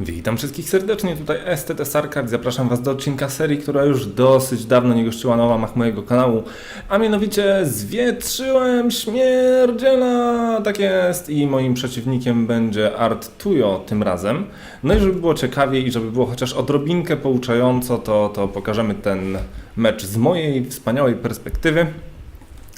Witam wszystkich serdecznie, tutaj STT Sarkard. Zapraszam Was do odcinka serii, która już dosyć dawno nie gościła na łamach mojego kanału, a mianowicie zwietrzyłem śmierdziela, tak jest, i moim przeciwnikiem będzie Art Tuyo tym razem. No i żeby było ciekawiej i żeby było chociaż odrobinkę pouczająco, to, to pokażemy ten mecz z mojej wspaniałej perspektywy.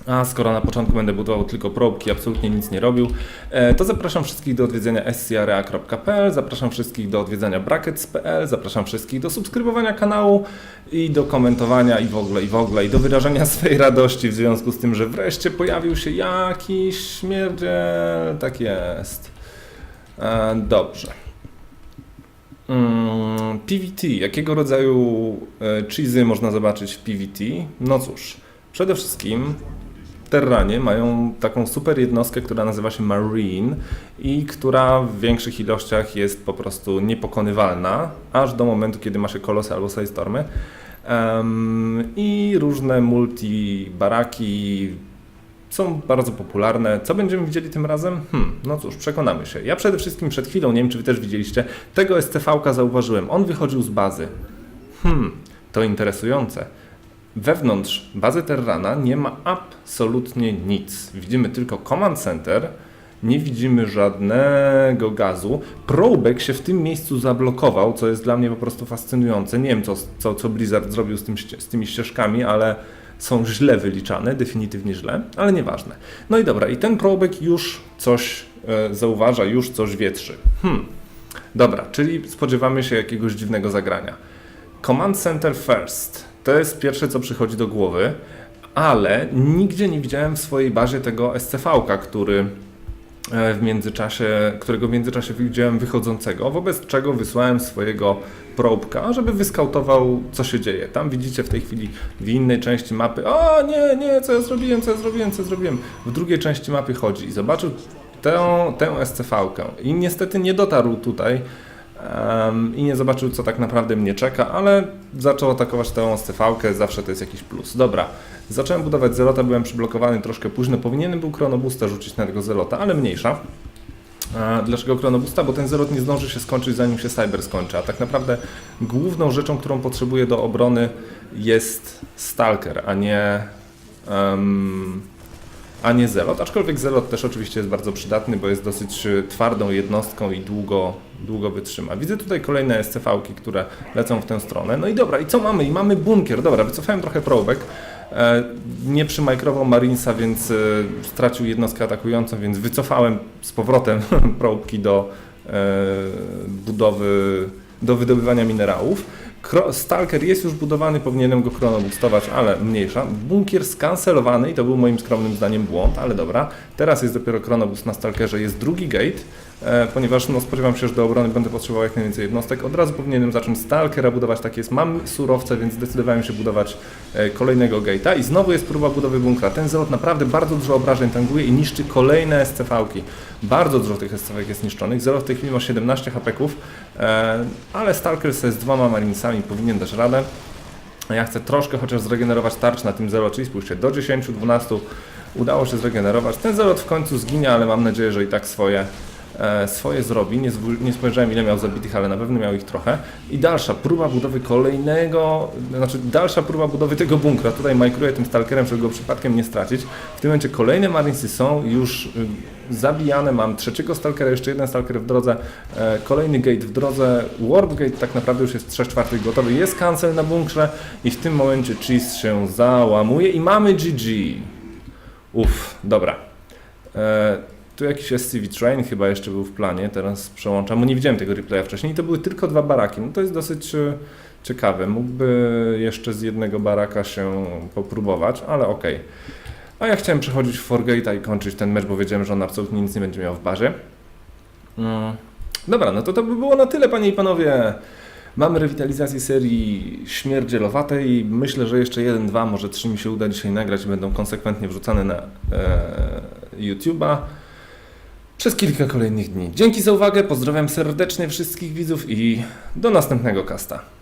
A skoro na początku będę budował tylko probki, absolutnie nic nie robił, e, to zapraszam wszystkich do odwiedzenia scarea.pl, zapraszam wszystkich do odwiedzania brackets.pl, zapraszam wszystkich do subskrybowania kanału i do komentowania i w ogóle, i w ogóle, i do wyrażania swojej radości w związku z tym, że wreszcie pojawił się jakiś śmierdziel. Tak jest. E, Dobrze. Mm, PVT. Jakiego rodzaju e, cheesy można zobaczyć w PVT? No cóż, przede wszystkim Terranie mają taką super jednostkę, która nazywa się Marine i która w większych ilościach jest po prostu niepokonywalna, aż do momentu, kiedy ma się kolosy albo stormy. Um, I różne multi-baraki są bardzo popularne. Co będziemy widzieli tym razem? Hmm, no cóż, przekonamy się. Ja przede wszystkim przed chwilą, nie wiem czy wy też widzieliście, tego STV-ka zauważyłem. On wychodził z bazy. Hmm, to interesujące. Wewnątrz bazy Terrana nie ma absolutnie nic. Widzimy tylko command center, nie widzimy żadnego gazu. Probek się w tym miejscu zablokował, co jest dla mnie po prostu fascynujące. Nie wiem, co, co, co Blizzard zrobił z, tym, z tymi ścieżkami, ale są źle wyliczane, definitywnie źle, ale nieważne. No i dobra, i ten probek już coś e, zauważa, już coś wietrzy. Hmm. Dobra, czyli spodziewamy się jakiegoś dziwnego zagrania. Command Center First. To jest pierwsze, co przychodzi do głowy, ale nigdzie nie widziałem w swojej bazie tego SCV-ka, który e, w międzyczasie, którego w międzyczasie widziałem wychodzącego, wobec czego wysłałem swojego probka, żeby wyskautował, co się dzieje. Tam widzicie w tej chwili w innej części mapy, o nie, nie, co ja zrobiłem, co ja zrobiłem, co ja zrobiłem. W drugiej części mapy chodzi i zobaczył tę, tę SCV-kę i niestety nie dotarł tutaj, i nie zobaczył, co tak naprawdę mnie czeka, ale zaczął atakować tę STV-kę, zawsze to jest jakiś plus. Dobra, zacząłem budować Zelota, byłem przyblokowany troszkę późno, powinienem był Chronobusta rzucić na tego Zelota, ale mniejsza. A Dlaczego Chronobusta? Bo ten Zelot nie zdąży się skończyć zanim się Cyber skończy, a tak naprawdę główną rzeczą, którą potrzebuję do obrony jest Stalker, a nie... em, a nie Zelot, aczkolwiek Zelot też oczywiście jest bardzo przydatny, bo jest dosyć y, twardą jednostką i długo, długo wytrzyma. Widzę tutaj kolejne SCV-ki, które lecą w tę stronę. No i dobra, i co mamy? I mamy bunkier. Dobra, wycofałem trochę probek. E, nie przymajkrował Marinesa, więc e, stracił jednostkę atakującą, więc wycofałem z powrotem probki do e, budowy, do wydobywania minerałów. Stalker jest już budowany, powinienem go chronobustować, ale mniejsza. Bunkier skancelowany i to był moim skromnym zdaniem błąd, ale dobra. Teraz jest dopiero chronobust na Stalkerze, jest drugi gate, e, ponieważ no, spodziewam się, że do obrony będę potrzebował jak najwięcej jednostek. Od razu powinienem zacząć Stalkera budować, tak jest. Mam surowce, więc zdecydowałem się budować e, kolejnego gate'a i znowu jest próba budowy bunkra. Ten zelot naprawdę bardzo dużo obrażeń tankuje i niszczy kolejne SCV-ki. Bardzo dużo tych SCV jest niszczonych. Zelot w tej chwili ma 17 HP-ków, e, ale Stalker z dwoma marinesami powinien dać radę. Ja chcę troszkę chociaż zregenerować tarcz na tym zero, czyli spójrzcie, do 10-12 udało się zregenerować. Ten zelot w końcu zginie, ale mam nadzieję, że i tak swoje, e, swoje zrobi. Nie, nie spojrzałem ile miał zabitych, ale na pewno miał ich trochę. I dalsza próba budowy kolejnego, znaczy dalsza próba budowy tego bunkra. Tutaj majkruję tym stalkerem, żeby go przypadkiem nie stracić. W tym momencie kolejne marinesy są już y, zabijane. Mam trzeciego stalkera, jeszcze jeden stalker w drodze, e, kolejny gate w drodze. Warp gate tak naprawdę już jest 3 czwartych gotowy. Jest cancel na bunkrze i w tym momencie Cheese się załamuje i mamy GG. Uff, dobra. Tu jakiś SCV Train chyba jeszcze był w planie, teraz przełączam, bo nie widziałem tego replaya wcześniej. To były tylko dwa baraki. No to jest dosyć e, ciekawe. Mógłby jeszcze z jednego baraka się popróbować, ale okej. A ja chciałem przechodzić w Forgate'a i kończyć ten mecz, bo wiedziałem, że on absolutnie nic nie będzie miał w barze. Mm. Dobra, no to to by było na tyle, panie i panowie. Mamy rewitalizację serii śmierdzielowatej. Myślę, że jeszcze jeden, dwa, może trzy mi się uda dzisiaj nagrać i będą konsekwentnie wrzucane na e, YouTube'a przez kilka kolejnych dni. Dzięki za uwagę, pozdrawiam serdecznie wszystkich widzów i do następnego kasta.